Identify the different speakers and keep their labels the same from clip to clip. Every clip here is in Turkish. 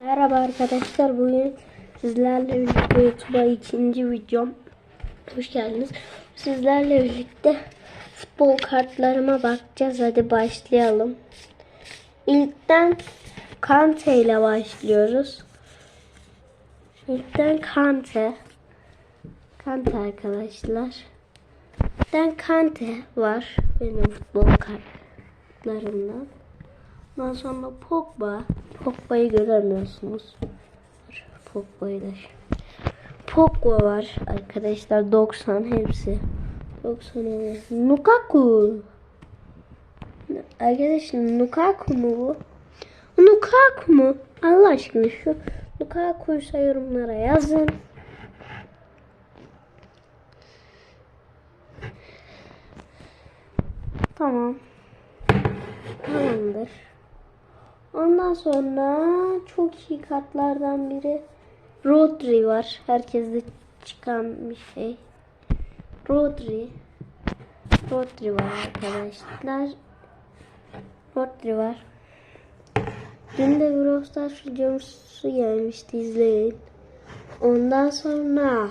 Speaker 1: Merhaba arkadaşlar bugün sizlerle birlikte YouTube'a ikinci videom hoş geldiniz. Sizlerle birlikte futbol kartlarıma bakacağız. Hadi başlayalım. İlkten Kante ile başlıyoruz. İlkten Kante. Kante arkadaşlar. İlkten Kante var benim futbol kartlarımdan. Ondan sonra Pogba. Pogba'yı göremiyorsunuz. Pogba'yı da şu- Pogba var arkadaşlar 90 hepsi. 90 oluyor. Lukaku. Arkadaşlar Lukaku mu bu? Lukaku mu? Allah aşkına şu Lukaku'ysa yorumlara yazın. Tamam. Tamamdır. Ondan sonra çok iyi kartlardan biri Rodri var. Herkeste çıkan bir şey. Rodri. Rodri var arkadaşlar. Rodri var. Dün de Brawl Stars videosu gelmişti izleyin. Ondan sonra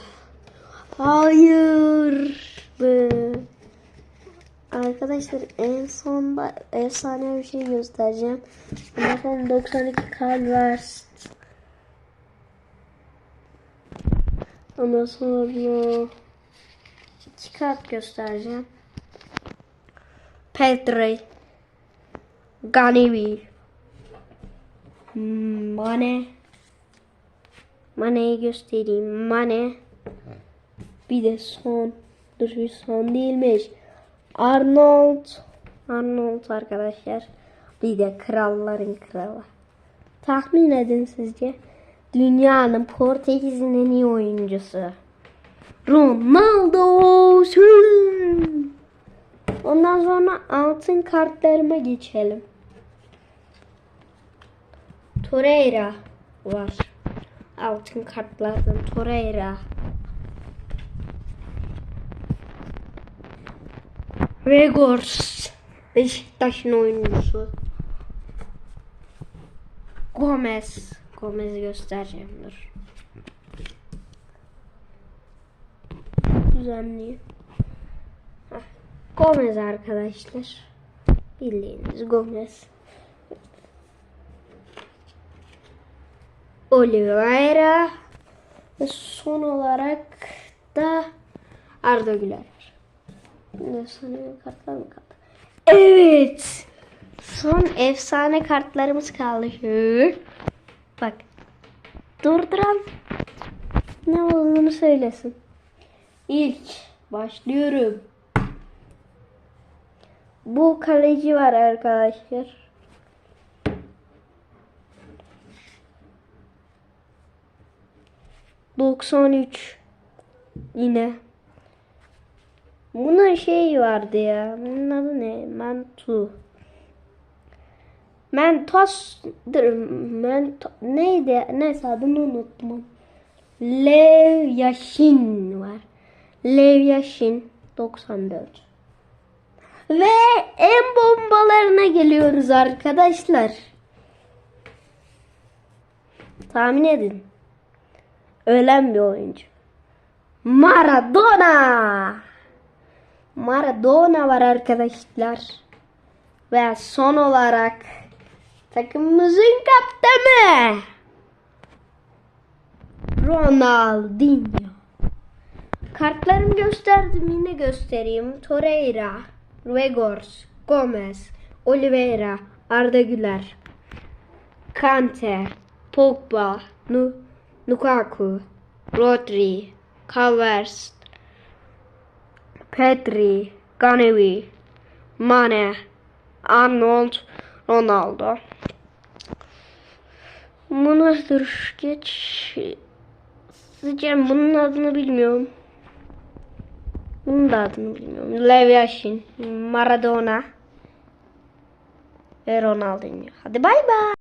Speaker 1: Hayır. Arkadaşlar en sonda efsane bir şey göstereceğim. Sonra 92 Calvers. Ondan sonra iki kart göstereceğim. Pedri. Ganivi. Mane. Mane'yi göstereyim. Mane. Bir de son. Dur bir son değilmiş. Arnold. Arnold arkadaşlar. Bir de kralların kralı. Tahmin edin sizce. Dünyanın Portekiz'in en iyi oyuncusu. Ronaldo. Ondan sonra altın kartlarıma geçelim. Torreira var. Altın kartlardan Torreira. Vegors. Beşiktaş'ın oyuncusu. Gomez. Gomez'i göstereceğim dur. Düzenleyeyim. Heh. Gomez arkadaşlar. Bildiğiniz Gomez. Oliveira. Ve son olarak da Arda Güler. Efsane kartlar mı kaldı? Evet. Son efsane kartlarımız kaldı. Şu. Bak. Durduran ne olduğunu söylesin. İlk başlıyorum. Bu kaleci var arkadaşlar. Doksan üç. Yine. Bunun şey vardı ya. Bunun adı ne? Mentu. Mentos. Dur. Mento, neydi? Neyse adını unuttum. Lev Yashin var. Lev Yashin 94. Ve en bombalarına geliyoruz arkadaşlar. Tahmin edin. Ölen bir oyuncu. Maradona. Maradona var arkadaşlar. Ve son olarak takımımızın kaptanı Ronaldinho. Kartlarımı gösterdim yine göstereyim. Torreira, Ruegors, Gomez, Oliveira, Arda Güler, Kante, Pogba, Lukaku, Rodri, Calvert, Pedri, Ganevi, Mane, Arnold, Ronaldo. Bunu dur geç. Sizce bunun adını bilmiyorum. Bunun da adını bilmiyorum. Lev Yashin, Maradona ve Ronaldinho. Hadi bay bay.